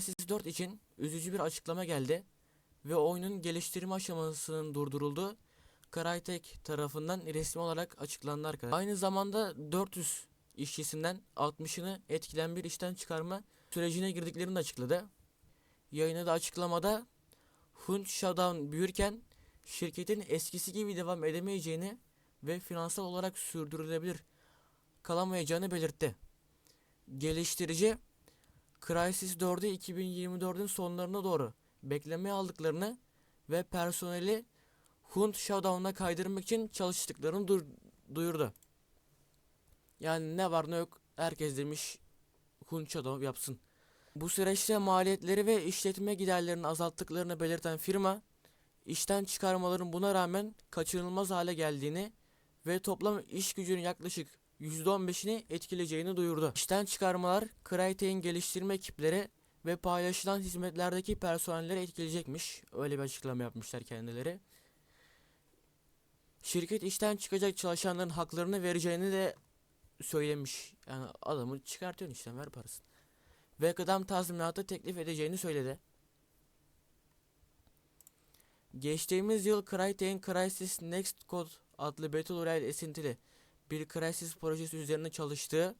Crysis 4 için üzücü bir açıklama geldi ve oyunun geliştirme aşamasının durdurulduğu Crytek tarafından resmi olarak açıklandı arkadaşlar. Aynı zamanda 400 işçisinden 60'ını etkilen bir işten çıkarma sürecine girdiklerini açıkladı. Yayını da açıklamada Hunt Shutdown büyürken şirketin eskisi gibi devam edemeyeceğini ve finansal olarak sürdürülebilir kalamayacağını belirtti. Geliştirici Crysis 4'ü 2024'ün sonlarına doğru beklemeye aldıklarını ve personeli Hunt Showdown'a kaydırmak için çalıştıklarını dur- duyurdu. Yani ne var ne yok herkes demiş Hunt Showdown yapsın. Bu süreçte maliyetleri ve işletme giderlerini azalttıklarını belirten firma, işten çıkarmaların buna rağmen kaçınılmaz hale geldiğini ve toplam iş gücünün yaklaşık %15'ini etkileyeceğini duyurdu. İşten çıkarmalar Crytek'in geliştirme ekipleri ve paylaşılan hizmetlerdeki personelleri etkileyecekmiş. Öyle bir açıklama yapmışlar kendileri. Şirket işten çıkacak çalışanların haklarını vereceğini de söylemiş. Yani adamı çıkartıyorsun işten ver parasını. Ve kıdem tazminatı teklif edeceğini söyledi. Geçtiğimiz yıl Crytek'in Crysis Next Code adlı Battle Royale esintili bir Crysis projesi üzerine çalıştığı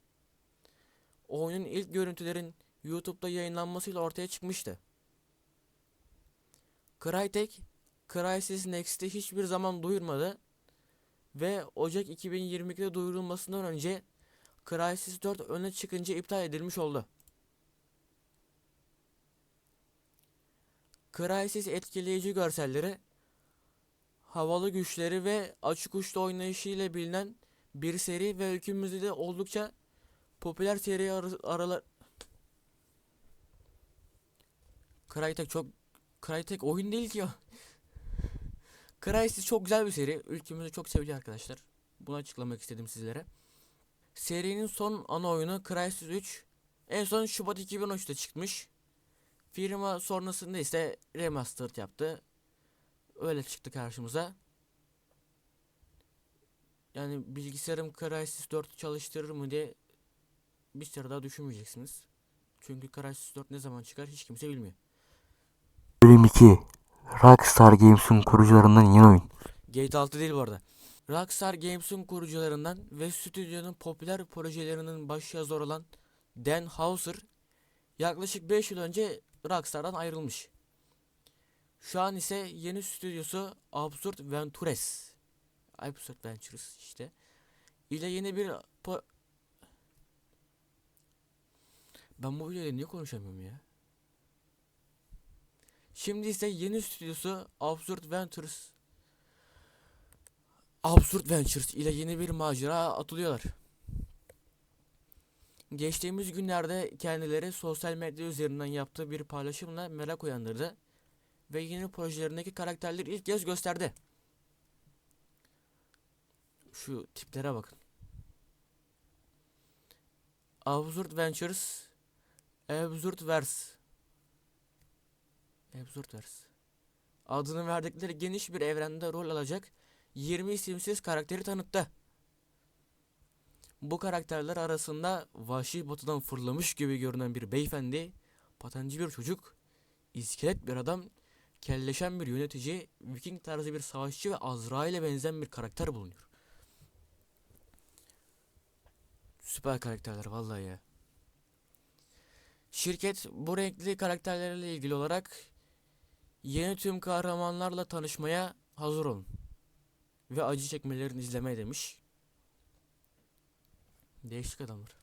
oyunun ilk görüntülerin YouTube'da yayınlanmasıyla ortaya çıkmıştı. Crytek, Crysis Next'i hiçbir zaman duyurmadı ve Ocak 2022'de duyurulmasından önce Crysis 4 öne çıkınca iptal edilmiş oldu. Crysis etkileyici görselleri, havalı güçleri ve açık uçlu oynayışıyla bilinen bir seri ve ülkemizde de oldukça popüler seri ar aralar Crytek çok Crytek oyun değil ki o. Crysis çok güzel bir seri. Ülkemizde çok seviliyor arkadaşlar. Bunu açıklamak istedim sizlere. Serinin son ana oyunu Crysis 3 en son Şubat 2013'te çıkmış. Firma sonrasında ise remastered yaptı. Öyle çıktı karşımıza. Yani bilgisayarım Crysis 4 çalıştırır mı diye bir süre daha düşünmeyeceksiniz. Çünkü Crysis 4 ne zaman çıkar hiç kimse bilmiyor. Bölüm 2 Rockstar Games'in kurucularından yeni oyun. Gate 6 değil bu arada. Rockstar Games'in kurucularından ve stüdyonun popüler projelerinin baş yazarı olan Dan Houser yaklaşık 5 yıl önce Rockstar'dan ayrılmış. Şu an ise yeni stüdyosu Absurd Ventures. Absurd Ventures işte. ile yeni bir Ben bu videoda niye konuşamıyorum ya? Şimdi ise yeni stüdyosu Absurd Ventures Absurd Ventures ile yeni bir macera atılıyorlar. Geçtiğimiz günlerde kendileri sosyal medya üzerinden yaptığı bir paylaşımla merak uyandırdı ve yeni projelerindeki karakterleri ilk kez gösterdi. Şu tiplere bakın. Absurd Ventures Absurd Verse Absurd Verse adını verdikleri geniş bir evrende rol alacak 20 isimsiz karakteri tanıttı. Bu karakterler arasında vahşi batıdan fırlamış gibi görünen bir beyefendi, patenci bir çocuk, iskelet bir adam, kelleşen bir yönetici, viking tarzı bir savaşçı ve Azrail'e benzeyen bir karakter bulunuyor. Süper karakterler vallahi ya. Şirket bu renkli karakterlerle ilgili olarak yeni tüm kahramanlarla tanışmaya hazır olun ve acı çekmelerini izlemeye demiş. Değişik adamlar.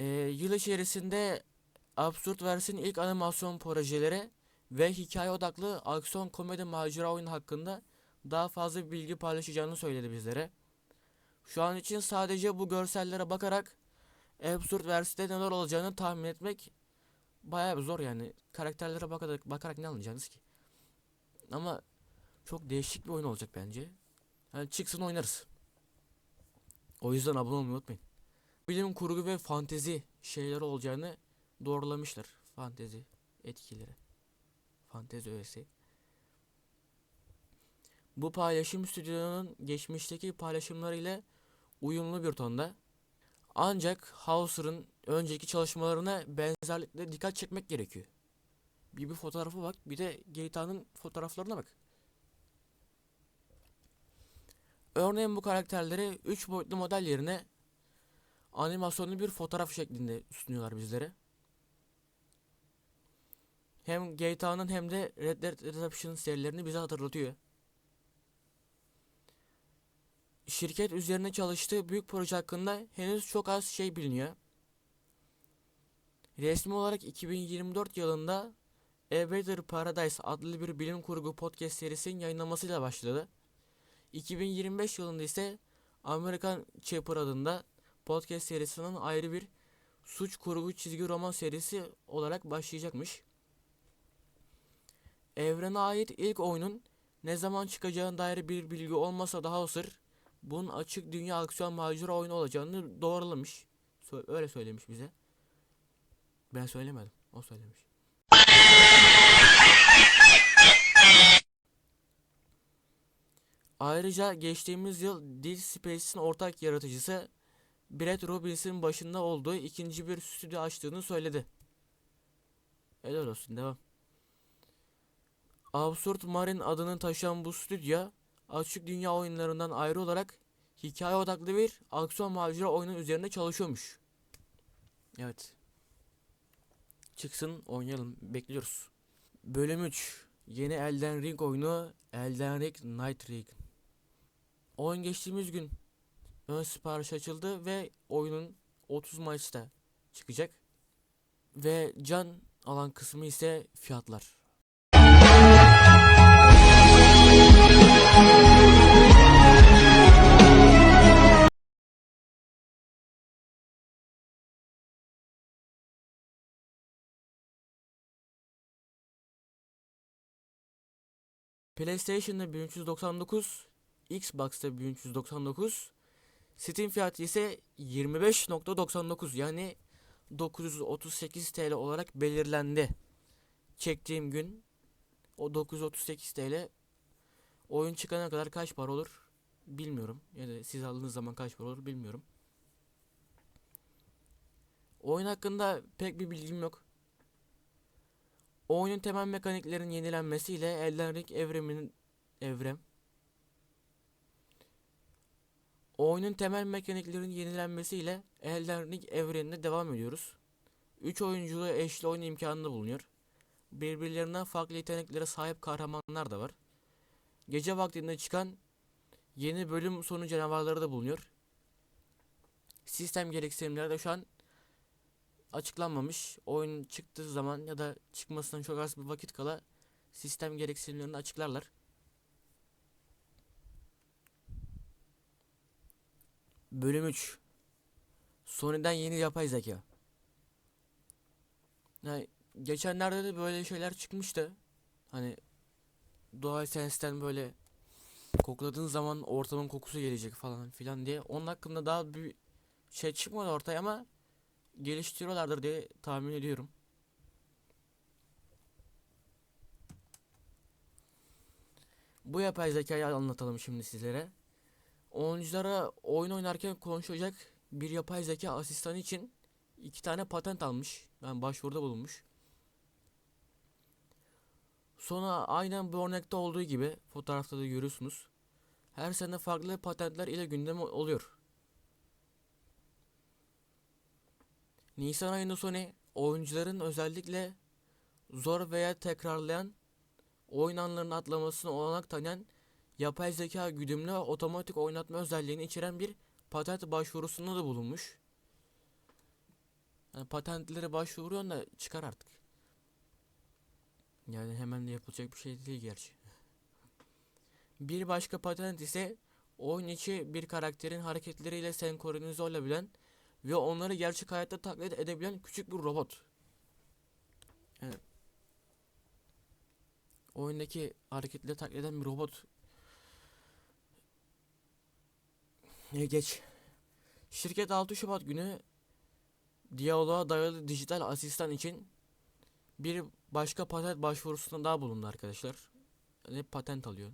Ee, yıl içerisinde Absurd Verse'in ilk animasyon projeleri ve hikaye odaklı aksiyon komedi macera oyunu hakkında daha fazla bilgi paylaşacağını söyledi bizlere. Şu an için sadece bu görsellere bakarak Absurd Verse'de neler olacağını tahmin etmek bayağı bir zor yani. Karakterlere bakarak, bakarak ne anlayacaksınız ki? Ama çok değişik bir oyun olacak bence. Yani çıksın oynarız. O yüzden abone olmayı unutmayın. Bilim kurgu ve fantezi şeyler olacağını doğrulamışlar. Fantezi etkileri. Fantezi öğesi. Bu paylaşım stüdyonun geçmişteki paylaşımlarıyla uyumlu bir tonda. Ancak Hauser'ın önceki çalışmalarına benzerlikle dikkat çekmek gerekiyor. Bir bir fotoğrafa bak, bir de GTA'nın fotoğraflarına bak. Örneğin bu karakterleri 3 boyutlu model yerine animasyonlu bir fotoğraf şeklinde sunuyorlar bizlere. Hem GTA'nın hem de Red Dead Redemption serilerini bize hatırlatıyor. Şirket üzerine çalıştığı büyük proje hakkında henüz çok az şey biliniyor. Resmi olarak 2024 yılında A Better Paradise adlı bir bilim kurgu podcast serisinin yayınlamasıyla başladı. 2025 yılında ise American Chapter adında podcast serisinin ayrı bir suç kurgu çizgi roman serisi olarak başlayacakmış. Evrene ait ilk oyunun ne zaman çıkacağına dair bir bilgi olmasa da Hauser bunun açık dünya aksiyon macera oyunu olacağını doğrulamış. Öyle söylemiş bize. Ben söylemedim. O söylemiş. Ayrıca geçtiğimiz yıl Dead Space'in ortak yaratıcısı Brett Robins'in başında olduğu ikinci bir stüdyo açtığını söyledi. Helal olsun devam. Absurd Marine adını taşıyan bu stüdyo açık dünya oyunlarından ayrı olarak hikaye odaklı bir aksiyon macera oyunu üzerinde çalışıyormuş. Evet. Çıksın oynayalım bekliyoruz. Bölüm 3. Yeni Elden Ring oyunu Elden Ring Night Ring. Oyun geçtiğimiz gün ön sipariş açıldı ve oyunun 30 Mayıs'ta çıkacak. Ve can alan kısmı ise fiyatlar. PlayStation'da 1399, Xbox'ta 1399, Steam fiyatı ise 25.99 yani 938 TL olarak belirlendi. Çektiğim gün o 938 TL oyun çıkana kadar kaç para olur bilmiyorum. Ya da siz aldığınız zaman kaç para olur bilmiyorum. Oyun hakkında pek bir bilgim yok. Oyunun temel mekaniklerin yenilenmesiyle Elden Ring evremin evrem Oyunun temel mekaniklerin yenilenmesiyle Elden Ring evrenine devam ediyoruz. 3 oyunculu eşli oyun imkanı bulunuyor. Birbirlerinden farklı yeteneklere sahip kahramanlar da var. Gece vaktinde çıkan yeni bölüm sonu canavarları da bulunuyor. Sistem gereksinimleri de şu an açıklanmamış. Oyun çıktığı zaman ya da çıkmasından çok az bir vakit kala sistem gereksinimlerini açıklarlar. Bölüm 3 Sony'den yeni yapay zeka. Yani geçenlerde de böyle şeyler çıkmıştı. Hani DualSense'ten böyle kokladığın zaman ortamın kokusu gelecek falan filan diye. Onun hakkında daha bir şey çıkmadı ortaya ama geliştiriyorlardır diye tahmin ediyorum. Bu yapay zekayı anlatalım şimdi sizlere. Oyunculara oyun oynarken konuşacak bir yapay zeka asistanı için iki tane patent almış. Yani başvuruda bulunmuş. Sonra aynen bu örnekte olduğu gibi fotoğrafta da görüyorsunuz. Her sene farklı patentler ile gündem oluyor. Nisan ayında Sony oyuncuların özellikle zor veya tekrarlayan oyun anlarını atlamasına olanak tanıyan yapay zeka güdümlü otomatik oynatma özelliğini içeren bir patent başvurusunda da bulunmuş. Yani patentlere başvuruyorsun da çıkar artık. Yani hemen de yapılacak bir şey değil gerçi. Bir başka patent ise oyun içi bir karakterin hareketleriyle senkronize olabilen ve onları gerçek hayatta taklit edebilen küçük bir robot. Yani oyundaki hareketleri taklit eden bir robot Ne geç. Şirket 6 Şubat günü diyaloğa dayalı dijital asistan için bir başka patent başvurusunda daha bulundu arkadaşlar. Ne patent alıyor.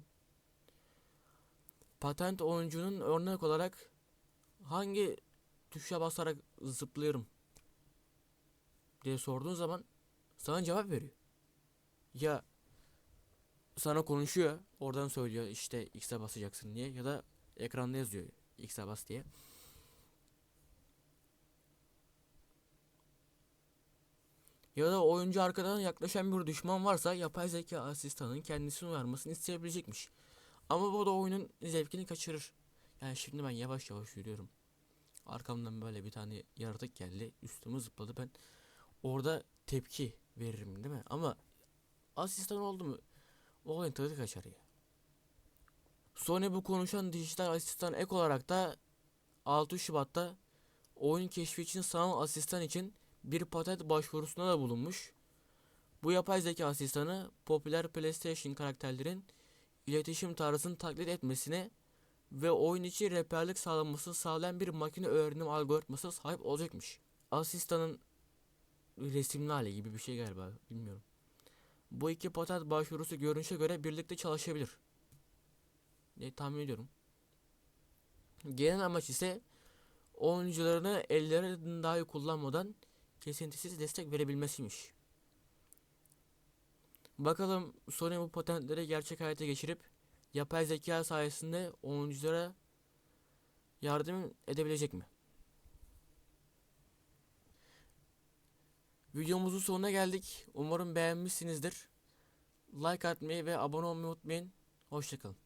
Patent oyuncunun örnek olarak hangi tuşa basarak zıplıyorum diye sorduğun zaman sana cevap veriyor. Ya sana konuşuyor, oradan söylüyor işte X'e basacaksın diye ya da ekranda yazıyor X'e bas diye. Ya da oyuncu arkadan yaklaşan bir düşman varsa yapay zeka asistanının kendisini uyarmasını isteyebilecekmiş. Ama bu da oyunun zevkini kaçırır. Yani şimdi ben yavaş yavaş yürüyorum. Arkamdan böyle bir tane yaratık geldi. Üstüme zıpladı. Ben orada tepki veririm değil mi? Ama asistan oldu mu o oyun tadı kaçar ya. Sony bu konuşan dijital asistan ek olarak da 6 Şubat'ta oyun keşfi için sanal asistan için bir patent başvurusunda da bulunmuş. Bu yapay zeka asistanı popüler PlayStation karakterlerin iletişim tarzını taklit etmesine ve oyun içi rehberlik sağlamasını sağlayan bir makine öğrenim algoritması sahip olacakmış. Asistanın resimli hali gibi bir şey galiba bilmiyorum. Bu iki patent başvurusu görünüşe göre birlikte çalışabilir. diye tahmin ediyorum. Genel amaç ise oyuncularını ellerini dahi kullanmadan kesintisiz destek verebilmesiymiş. Bakalım Sony bu patentleri gerçek hayata geçirip yapay zeka sayesinde oyunculara yardım edebilecek mi? Videomuzun sonuna geldik. Umarım beğenmişsinizdir. Like atmayı ve abone olmayı unutmayın. Hoşçakalın.